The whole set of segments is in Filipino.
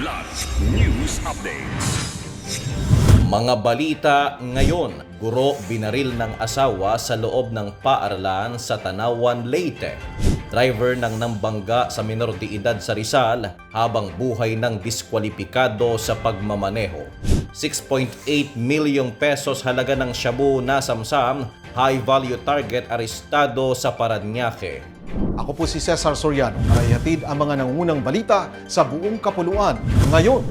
Kidlat News Updates. Mga balita ngayon, guro binaril ng asawa sa loob ng paaralan sa Tanawan, Leyte. Driver ng nambangga sa minor de edad sa Rizal habang buhay ng diskwalipikado sa pagmamaneho. 6.8 milyong pesos halaga ng shabu na samsam, high value target arestado sa Paranaque. Ako po si Cesar Soriano para ihatid ang mga nangungunang balita sa buong kapuluan ngayon.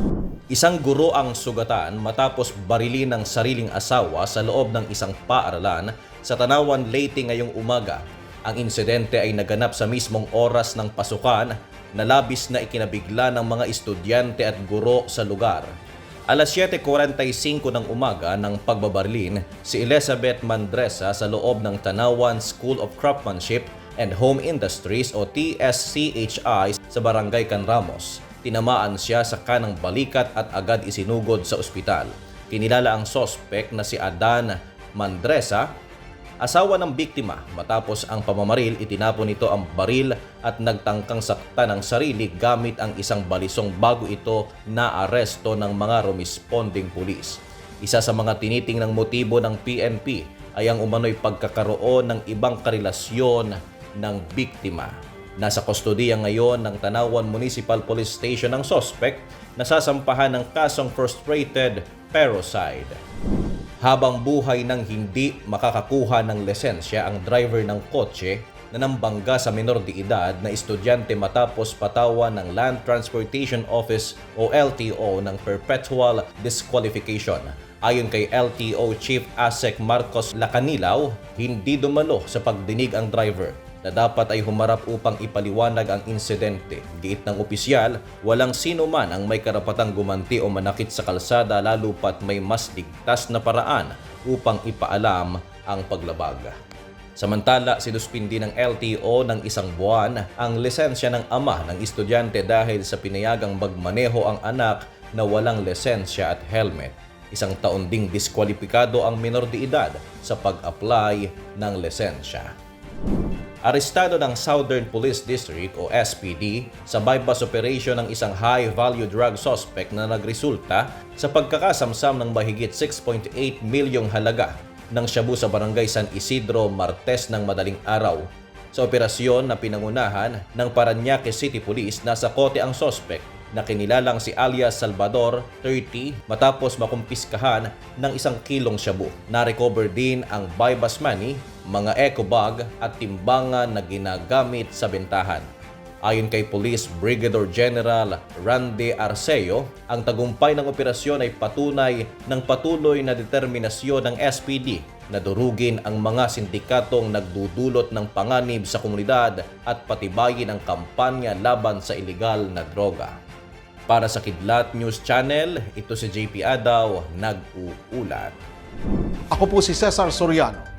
Isang guro ang sugatan matapos barilin ng sariling asawa sa loob ng isang paaralan sa Tanawan, Leyte ngayong umaga. Ang insidente ay naganap sa mismong oras ng pasukan na labis na ikinabigla ng mga estudyante at guro sa lugar. Alas 7.45 ng umaga ng pagbabarilin, si Elizabeth Mandresa sa loob ng Tanawan School of Craftsmanship and Home Industries o TSCHI sa Barangay Canramos. Tinamaan siya sa kanang balikat at agad isinugod sa ospital. Kinilala ang sospek na si Adan Mandresa, asawa ng biktima. Matapos ang pamamaril, itinapon nito ang baril at nagtangkang sakta ng sarili gamit ang isang balisong bago ito na aresto ng mga responding pulis. Isa sa mga tinitingnang motibo ng PNP ay ang umano'y pagkakaroon ng ibang karelasyon ng biktima. Nasa kustodiya ngayon ng Tanawan Municipal Police Station ang suspect na sasampahan ng kasong frustrated parricide. Habang buhay nang hindi makakakuha ng lisensya ang driver ng kotse na nambangga sa minor de edad na estudyante matapos patawan ng Land Transportation Office o LTO ng perpetual disqualification. Ayon kay LTO Chief Asek Marcos Lacanilaw, hindi dumalo sa pagdinig ang driver na dapat ay humarap upang ipaliwanag ang insidente. Giit ng opisyal, walang sino man ang may karapatang gumanti o manakit sa kalsada lalo pat may mas ligtas na paraan upang ipaalam ang paglabag. Samantala, sinuspindi ng LTO ng isang buwan ang lisensya ng ama ng estudyante dahil sa pinayagang magmaneho ang anak na walang lisensya at helmet. Isang taon ding diskwalipikado ang minor de edad sa pag-apply ng lisensya. Arestado ng Southern Police District o SPD sa bypass operation ng isang high-value drug suspect na nagresulta sa pagkakasamsam ng mahigit 6.8 milyong halaga ng shabu sa barangay San Isidro, Martes ng madaling araw. Sa operasyon na pinangunahan ng Paranaque City Police, nasa kote ang suspect na kinilalang si alias Salvador, 30, matapos makumpiskahan ng isang kilong shabu. Na-recover din ang bypass money, mga eco bag at timbangan na ginagamit sa bentahan. Ayon kay Police Brigadier General Randy Arceo, ang tagumpay ng operasyon ay patunay ng patuloy na determinasyon ng SPD na durugin ang mga sindikatong nagdudulot ng panganib sa komunidad at patibayin ang kampanya laban sa ilegal na droga. Para sa Kidlat News Channel, ito si JP Adaw, nag-uulat. Ako po si Cesar Soriano.